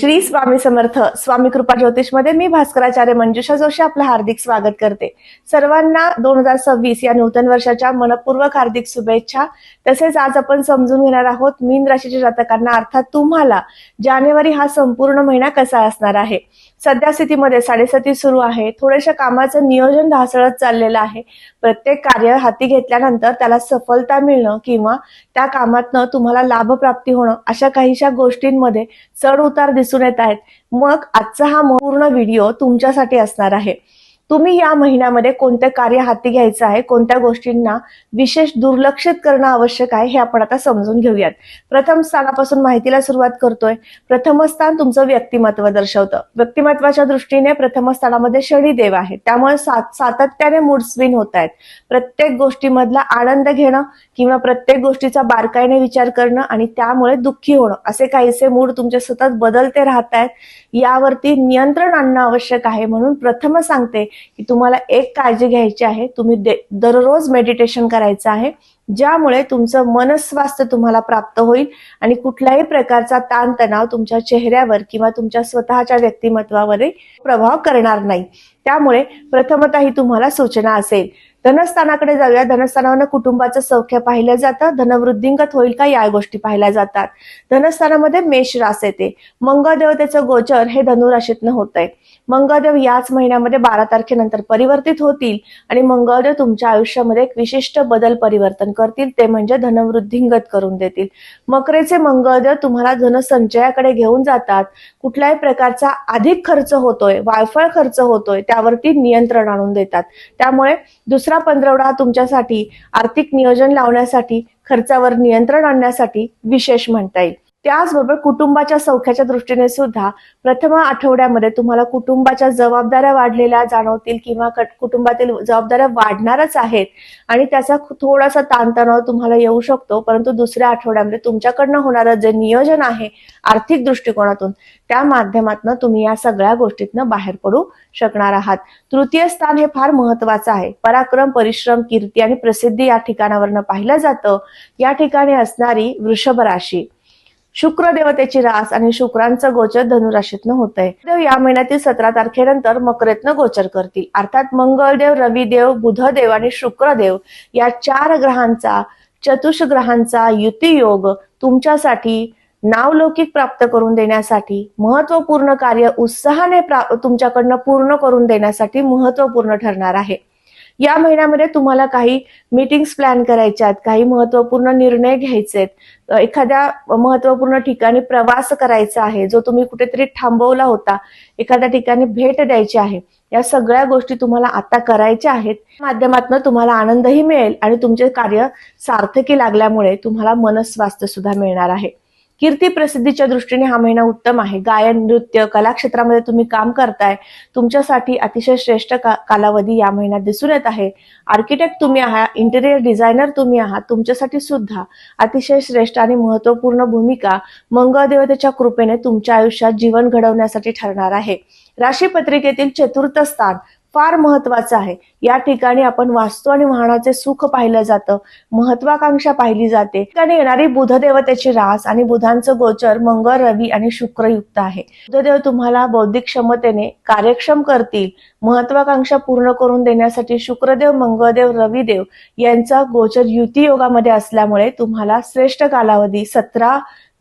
श्री स्वामी समर्थ स्वामी कृपा ज्योतिषमध्ये मी भास्कराचार्य मंजुषा जोशी आपलं हार्दिक स्वागत करते. सर्वांना दोन हजार सव्वीस या नूतन वर्षाच्या मनपूर्वक हार्दिक शुभेच्छा. तसेच आज आपण समजून घेणार आहोत मीन राशीच्या जातकांना. अर्थात तुम्हाला जानेवारी हा संपूर्ण महिना कसा असणार आहे? सध्या स्थितीमध्ये साडेसाती सुरू आहे. थोड्याशा कामाचं नियोजन ढासळत चाललेलं आहे. प्रत्येक कार्य हाती घेतल्यानंतर त्याला सफलता मिळणं किंवा त्या कामातनं तुम्हाला लाभप्राप्ती होणं अशा काहीशा गोष्टींमध्ये चढ उतार दिसून येत आहेत. मग आजचा हा पूर्ण व्हिडिओ तुमच्यासाठी असणार आहे. तुम्ही या महिन्यामध्ये कोणते कार्य हाती घ्यायचं आहे कोणत्या गोष्टींना विशेष दुर्लक्षित करणं आवश्यक आहे हे आपण आता समजून घेऊयात. प्रथम स्थानापासून माहितीला सुरुवात करतोय. प्रथम स्थान तुमचं व्यक्तिमत्व दर्शवतं. व्यक्तिमत्वाच्या दृष्टीने प्रथम स्थानामध्ये शनिदेव आहे त्यामुळे सात- सातत्याने मूड स्विंग होत आहेत. प्रत्येक गोष्टीमधला आनंद घेणं किंवा प्रत्येक गोष्टीचा बारकाईने विचार करणं आणि त्यामुळे दुःखी होणं असे काहीसे मूड तुमचे सतत बदलते राहत आहेत. यावरती नियंत्रण आणणं आवश्यक आहे म्हणून प्रथम सांगते की तुम्हाला एक काळजी घ्यायची आहे. तुम्ही दररोज मेडिटेशन करायचं आहे. ज्यामुळे तुमचं मनस्वास्थ्य तुम्हाला प्राप्त होईल आणि कुठल्याही प्रकारचा ताणतणाव तुमच्या चेहऱ्यावर किंवा तुमच्या स्वतःच्या व्यक्तिमत्वावरही प्रभाव करणार नाही. त्यामुळे प्रथमतः ही तुम्हाला सूचना असेल. धनस्थानाकडे जाऊया. धनस्थानावर कुटुंबाचं सौख्य पाहिलं जातं. धनवृद्धिंगत होईल का? या गोष्टी पाहिल्या जातात. धनस्थानामध्ये मेष रास येते. मंगळदेवतेचं गोचर हे धनुराशीतनं होत आहे मंगळदेव याच महिन्यामध्ये बारा तारखेनंतर परिवर्तित होतील आणि मंगळदेव तुमच्या आयुष्यामध्ये एक विशिष्ट बदल परिवर्तन करतील. ते म्हणजे धनवृद्धिंगत करून देतील. मकरेचे मंगळदेव तुम्हाला धनसंचयाकडे घेऊन जातात. कुठल्याही प्रकारचा अधिक खर्च होतोय वायफळ खर्च होतोय त्यावरती नियंत्रण आणून देतात. त्यामुळे दुसरा पंधरवडा तुमच्यासाठी आर्थिक नियोजन लावण्यासाठी खर्चावर नियंत्रण आणण्यासाठी विशेष म्हणता येईल. त्याचबरोबर कुटुंबाच्या सौख्याच्या दृष्टीने सुद्धा प्रथम आठवड्यामध्ये तुम्हाला कुटुंबाच्या जबाबदाऱ्या वाढलेल्या जाणवतील किंवा कुटुंबातील जबाबदाऱ्या वाढणारच आहेत. आणि त्याचा थोडासा ताणतणाव तुम्हाला येऊ शकतो. परंतु दुसऱ्या आठवड्यामध्ये तुमच्याकडनं होणारं जे नियोजन आहे आर्थिक दृष्टिकोनातून त्या माध्यमातून तुम्ही या सगळ्या गोष्टीतनं बाहेर पडू शकणार आहात. तृतीय स्थान हे फार महत्वाचं आहे. पराक्रम परिश्रम कीर्ती आणि प्रसिद्धी या ठिकाणावरनं पाहिलं जातं. या ठिकाणी असणारी वृषभ राशी. शुक्र देवतेची रास आणि शुक्रांचं गोचर धनुराशीतनं होत आहे देव या महिन्यातील सतरा तारखेनंतर मकरेतनं गोचर करतील. अर्थात मंगळदेव रविदेव बुधदेव आणि शुक्रदेव या चार ग्रहांचा चतुष ग्रहांचा युतीयोग तुमच्यासाठी नावलौकिक प्राप्त करून देण्यासाठी महत्त्वपूर्ण कार्य उत्साहाने प्रा- तुमच्याकडनं पूर्ण करून देण्यासाठी महत्त्वपूर्ण ठरणार आहे. या महिन्यामध्ये तुम्हाला काही मीटिंग्स प्लॅन करायच्या आहेत काही महत्त्वपूर्ण निर्णय घ्यायचे आहेत एखाद्या महत्त्वपूर्ण ठिकाणी प्रवास करायचा आहे जो तुम्ही कुठेतरी थांबवला होता एखाद्या ठिकाणी भेट द्यायची आहे या सगळ्या गोष्टी तुम्हाला आता करायच्या आहेत. माध्यमातून तुम्हाला आनंदही मिळेल आणि तुमचे कार्य सार्थकी लागल्यामुळे तुम्हाला मनस्वास्थ्य सुद्धा मिळणार आहे. कीर्ती प्रसिद्धीच्या दृष्टीने हा महिना उत्तम आहे. गायन नृत्य कला क्षेत्रामध्ये तुम्ही काम करताय. तुमच्यासाठी अतिशय श्रेष्ठ का- कालावधी या महिन्यात दिसून येत आहे. आर्किटेक्ट तुम्ही आहात इंटेरियर डिझायनर तुम्ही आहात तुमच्यासाठी सुद्धा अतिशय श्रेष्ठ आणि महत्त्वपूर्ण भूमिका मंगळदेवतेच्या कृपेने तुमच्या आयुष्यात जीवन घडवण्यासाठी ठरणार आहे. राशी पत्रिकेतील चतुर्थ स्थान फार महत्वाचं आहे. या ठिकाणी आपण वास्तू आणि वाहनाचे सुख पाहिलं जातं महत्वाकांक्षा पाहिली जाते. ठिकाणी येणारी बुधदेवतेची रास आणि बुधांचं गोचर मंगळ रवी आणि शुक्र युक्त आहे. बुधदेव तुम्हाला बौद्धिक क्षमतेने कार्यक्षम करतील. महत्वाकांक्षा पूर्ण करून देण्यासाठी शुक्रदेव मंगळदेव रविदेव यांचा गोचर युती योगामध्ये असल्यामुळे तुम्हाला श्रेष्ठ कालावधी सतरा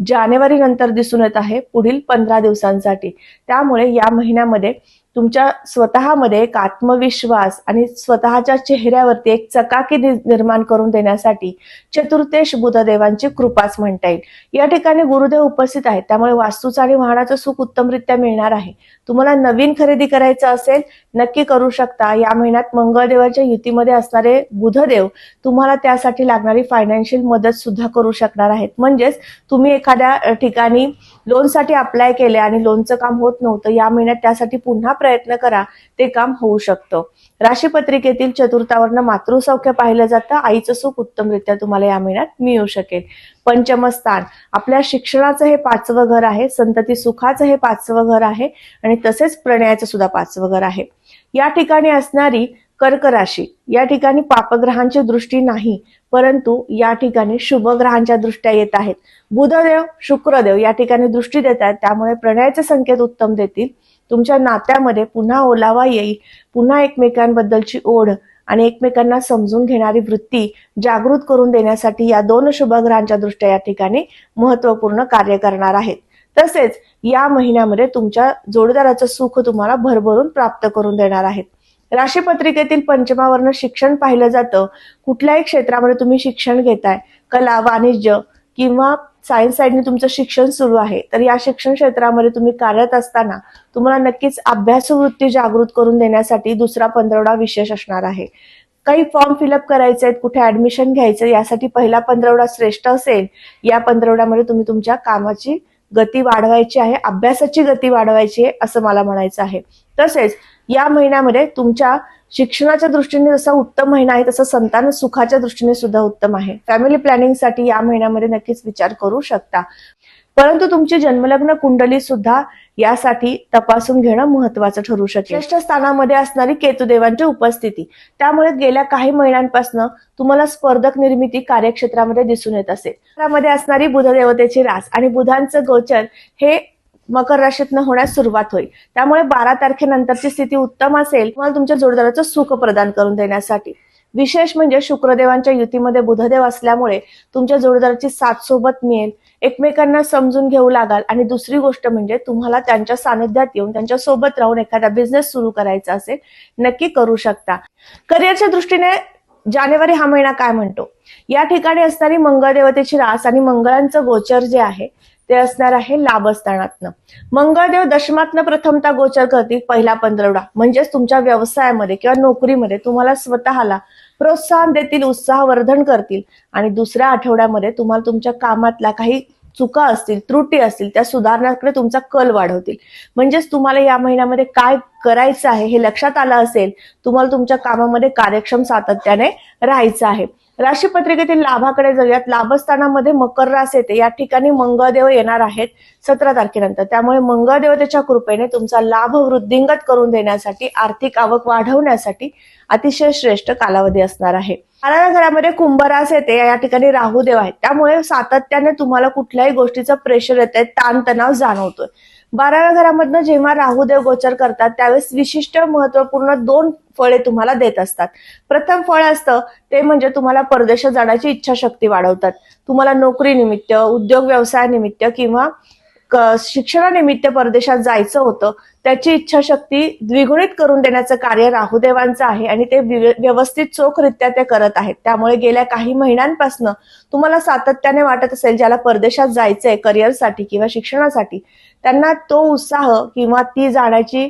जानेवारी नंतर दिसून येत आहे पुढील पंधरा दिवसांसाठी. त्यामुळे या महिन्यामध्ये तुमच्या स्वतःमध्ये एक आत्मविश्वास आणि स्वतःच्या चेहऱ्यावरती एक चकाकी निर्माण करून देण्यासाठी चतुर्थेश बुधदेवांची कृपाच म्हणता येईल. या ठिकाणी गुरुदेव उपस्थित आहेत. त्यामुळे वास्तूचं आणि वाहनाचं सुख उत्तमरित्या मिळणार आहे. तुम्हाला नवीन खरेदी करायचं असेल नक्की करू शकता. या महिन्यात मंगळदेवाच्या युतीमध्ये असणारे बुधदेव तुम्हाला त्यासाठी लागणारी फायनान्शियल मदत सुद्धा करू शकणार आहेत. म्हणजेच तुम्ही एखाद्या ठिकाणी लोनसाठी अप्लाय केले आणि लोनचं काम होत नव्हतं या महिन्यात त्यासाठी पुन्हा प्रयत्न करा ते काम होऊ शकतं. राशीपत्रिकेतील चतुर्थावरनं मातृसौख्य पाहिलं जातं आईचं सुख उत्तमरित्या तुम्हाला या महिन्यात मिळू शकेल. पंचम स्थान आपल्या शिक्षणाचं हे पाचवं घर आहे संतती सुखाचं हे पाचवं घर आहे आणि तसेच प्रणयाचं सुद्धा पाचवं घर आहे. या ठिकाणी असणारी कर्क राशी या ठिकाणी पापग्रहांची दृष्टी नाही परंतु या ठिकाणी शुभ ग्रहांच्या दृष्ट्या येत आहेत. बुधदेव शुक्रदेव या ठिकाणी दृष्टी देत आहेत त्यामुळे प्रणयाचे संकेत उत्तम देतील. तुमच्या नात्यामध्ये पुन्हा ओलावा येईल. पुन्हा एकमेकांबद्दलची ओढ आणि एकमेकांना समजून घेणारी वृत्ती जागृत करून देण्यासाठी या दोन शुभ ग्रहांच्या दृष्ट्या या ठिकाणी महत्त्वपूर्ण कार्य करणार आहेत. तसेच या महिन्यामध्ये तुमच्या जोडदाराचं सुख तुम्हाला भरभरून प्राप्त करून देणार आहेत. राशीपत्रिकेतील पंचमावर्ण शिक्षण पाहिलं जातं. कुठल्याही क्षेत्रामध्ये तुम्ही शिक्षण घेताय कला वाणिज्य किंवा सायन्स साईडने तुमचं शिक्षण सुरू आहे तर या शिक्षण क्षेत्रामध्ये तुम्ही कार्यरत असताना तुम्हाला नक्कीच अभ्यासवृत्ती जागृत करून देण्यासाठी दुसरा पंधरवडा विशेष असणार आहे. काही फॉर्म फिलअप करायचे आहेत कुठे ऍडमिशन घ्यायचं यासाठी पहिला पंधरवडा श्रेष्ठ असेल या पंधरवड्यामध्ये तुम्ही तुमच्या कामाची गती वाढवायची आहे अभ्यासाची गती वाढवायची आहे असं मला म्हणायचं आहे. तसेच या महिन्यामध्ये तुमच्या शिक्षणाच्या दृष्टीने जसा उत्तम महिना आहे तसं संतान सुखाच्या दृष्टीने सुद्धा उत्तम आहे. फॅमिली प्लॅनिंगसाठी या महिन्यामध्ये नक्कीच विचार करू शकता. परंतु तुमची जन्मलग्न कुंडली सुद्धा यासाठी तपासून घेणं महत्वाचं ठरू शकेल. श्रेष्ठ स्थानामध्ये असणारी केतुदेवांची उपस्थिती. त्यामुळे गेल्या काही महिन्यांपासून तुम्हाला स्पर्धक निर्मिती कार्यक्षेत्रामध्ये दिसून येत असेल. त्यामध्ये असणारी बुधदेवतेची रास आणि बुधांचं गोचर हे मकर राशीतनं होण्यास सुरुवात होईल. त्यामुळे बारा तारखेनंतरची स्थिती उत्तम असेल तुम्हाला तुमच्या जोडदाराचं सुख प्रदान करून देण्यासाठी. विशेष म्हणजे शुक्रदेवांच्या युतीमध्ये बुधदेव असल्यामुळे तुमच्या जोडदाराची साथ सोबत मिळेल. एकमेकांना समजून घेऊ लागाल आणि दुसरी गोष्ट म्हणजे तुम्हाला त्यांच्या सानिध्यात येऊन त्यांच्यासोबत राहून एखादा बिझनेस सुरू करायचा असेल नक्की करू शकता. करिअरच्या दृष्टीने जानेवारी हा महिना काय म्हणतो? या ठिकाणी असणारी मंगळदेवतेची रास आणि मंगळांचं गोचर जे आहे ते असणार आहे लाभस्थानातनं. मंगळदेव दशमातनं प्रथमता गोचर करतील पहिला पंधरवडा. म्हणजेच तुमच्या व्यवसायामध्ये किंवा नोकरीमध्ये तुम्हाला स्वतःला प्रोत्साहन देतील उत्साहवर्धन करतील. आणि दुसऱ्या आठवड्यामध्ये तुम्हाला तुमच्या कामातला काही चुका असतील त्रुटी असतील त्या सुधारण्याकडे तुमचा कल वाढवतील. म्हणजेच तुम्हाला या महिन्यामध्ये काय करायचं आहे हे लक्षात आलं असेल तुम्हाला तुमच्या कामामध्ये कार्यक्षम सातत्याने राहायचं आहे. राशीपत्रिकेतील लाभाकडे जाऊयात. लाभस्थानामध्ये मकर रास येते. या ठिकाणी मंगळदेव येणार आहेत सतरा तारखेनंतर. त्यामुळे मंगळदेवतेच्या कृपेने तुमचा लाभ वृद्धिंगत करून देण्यासाठी आर्थिक आवक वाढवण्यासाठी अतिशय श्रेष्ठ कालावधी असणार आहे. बाराव्या घरामध्ये कुंभरास येते. या ठिकाणी राहुदेव आहेत. त्यामुळे सातत्याने तुम्हाला कुठल्याही गोष्टीचं प्रेशर येत आहे ताणतणाव जाणवतोय. बाराव्या घरामधनं जेव्हा राहुदेव गोचर करतात त्यावेळेस विशिष्ट महत्त्वपूर्ण दोन फळे तुम्हाला देत असतात. प्रथम फळ असतं ते म्हणजे तुम्हाला परदेशात जाण्याची इच्छाशक्ती वाढवतात. तुम्हाला नोकरी निमित्त उद्योग व्यवसायानिमित्त किंवा शिक्षणानिमित्त परदेशात जायचं होतं त्याची इच्छाशक्ती द्विगुणित करून देण्याचं कार्य राहुदेवांचं आहे आणि ते व्यवस्थित चोखरित्या ते करत आहेत. त्यामुळे गेल्या काही महिन्यांपासून तुम्हाला सातत्याने वाटत असेल ज्याला परदेशात जायचंय करिअरसाठी किंवा शिक्षणासाठी त्यांना तो उत्साह किंवा ती जाण्याची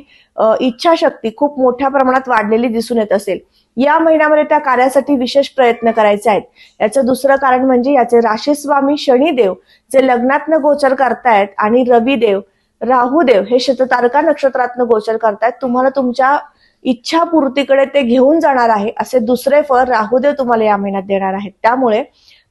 इच्छाशक्ती खूप मोठ्या प्रमाणात वाढलेली दिसून येत असेल. या महिन्यामध्ये त्या कार्यासाठी विशेष प्रयत्न करायचे आहेत. याचं दुसरं कारण म्हणजे याचे राशीस्वामी शनिदेव जे लग्नातनं गोचर करतायत आणि रविदेव राहुदेव हे शततारका नक्षत्रातनं गोचर करतायत तुम्हाला तुमच्या इच्छापूर्तीकडे ते घेऊन जाणार आहे असे दुसरे फळ राहुदेव तुम्हाला या महिन्यात देणार आहेत. त्यामुळे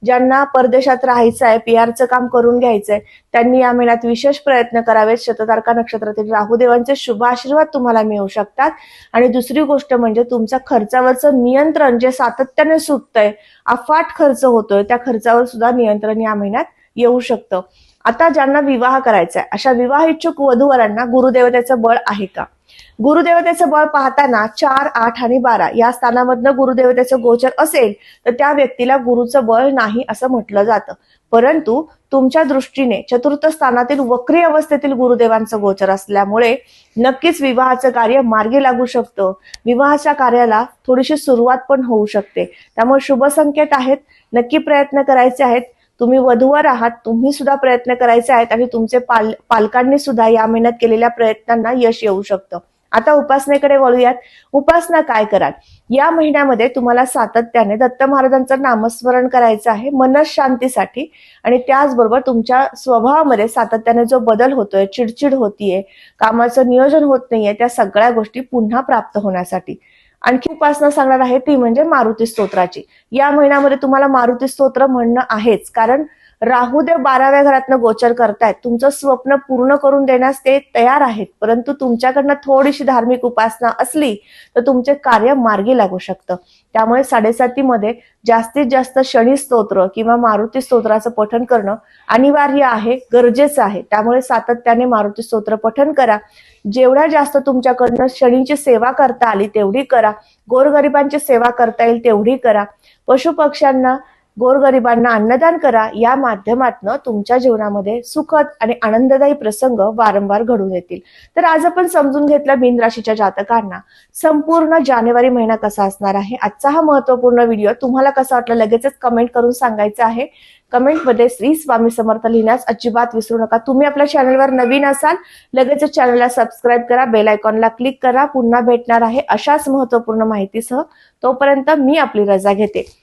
ज्यांना परदेशात राहायचं आहे पी आरचं काम करून घ्यायचंय त्यांनी या महिन्यात विशेष प्रयत्न करावेत. शततारका नक्षत्रातील राहुदेवांचे शुभ आशीर्वाद तुम्हाला मिळू शकतात. आणि दुसरी गोष्ट म्हणजे तुमच्या खर्चावरचं नियंत्रण जे सातत्याने सुटतंय अफाट खर्च होतोय त्या खर्चावर सुद्धा नियंत्रण या महिन्यात येऊ शकतं. आता ज्यांना विवाह करायचा आहे अशा विवाह इच्छुक वधूवरांना गुरुदेवतेचं बळ आहे का? गुरुदेवतेचं बळ पाहताना चार आठ आणि बारा या स्थानामधनं गुरुदेवतेचं गोचर असेल तर त्या व्यक्तीला गुरुचं बळ नाही असं म्हटलं जातं. परंतु तुमच्या दृष्टीने चतुर्थ स्थानातील वक्री अवस्थेतील गुरुदेवांचं गोचर असल्यामुळे नक्कीच विवाहाचं कार्य मार्गी लागू शकतं. विवाहाच्या कार्याला थोडीशी सुरुवात पण होऊ शकते. त्यामुळे शुभ संकेत आहेत. नक्की प्रयत्न करायचे आहेत. तुम्ही वधूवर आहात तुम्ही सुद्धा प्रयत्न करायचे आहेत आणि तुमचे पाल पालकांनी सुद्धा या महिन्यात केलेल्या प्रयत्नांना यश येऊ शकतं. आता उपासनेकडे वळूयात. उपासना काय कराल? या महिन्यामध्ये तुम्हाला सातत्याने दत्त महाराजांचं नामस्मरण करायचं आहे मनशांतीसाठी आणि त्याचबरोबर तुमच्या स्वभावामध्ये सातत्याने जो बदल होतोय चिडचिड होतीये कामाचं नियोजन होत नाहीये त्या सगळ्या गोष्टी पुन्हा प्राप्त होण्यासाठी. आणखी उपासना सांगणार आहे ती म्हणजे मारुती स्तोत्राची. या महिन्यामध्ये तुम्हाला मारुती स्तोत्र म्हणणं आहेच. कारण राहुदेव बाराव्या घरातनं गोचर करतायत. तुमचं स्वप्न पूर्ण करून देण्यास ते तयार आहेत. परंतु तुमच्याकडनं थोडीशी धार्मिक उपासना असली तर तुमचे कार्य मार्गी लागू शकतं. त्यामुळे साडेसातीमध्ये जास्तीत जास्त शनी स्तोत्र किंवा मारुती स्तोत्राचं पठण करणं अनिवार्य आहे गरजेचं आहे. त्यामुळे सातत्याने मारुती स्तोत्र पठण करा. जेवढ्या जास्त तुमच्याकडनं शनीची सेवा करता आली तेवढी करा. गोरगरिबांची सेवा करता येईल तेवढी करा. पशु पक्ष्यांना गोरगरिबांना अन्नदान करा या माध्यमातनं तुमच्या जीवनामध्ये सुखद आणि आनंददायी प्रसंग वारंवार घडून येतील. तर आज आपण समजून घेतलं मीन राशीच्या जातकांना. संपूर्ण जानेवारी महिना कसा असणार आहे? आजचा हा महत्त्वपूर्ण व्हिडिओ तुम्हाला कसा वाटला लगेचच कमेंट करून सांगायचं आहे. कमेंटमध्ये श्री स्वामी समर्थ लिहिण्यास अजिबात विसरू नका. तुम्ही आपल्या चॅनलवर नवीन असाल लगेचच चॅनलला सबस्क्राईब करा बेल आयकॉनला क्लिक करा. पुन्हा भेटणार आहे अशाच महत्त्वपूर्ण माहितीसह. तोपर्यंत मी आपली रजा घेते.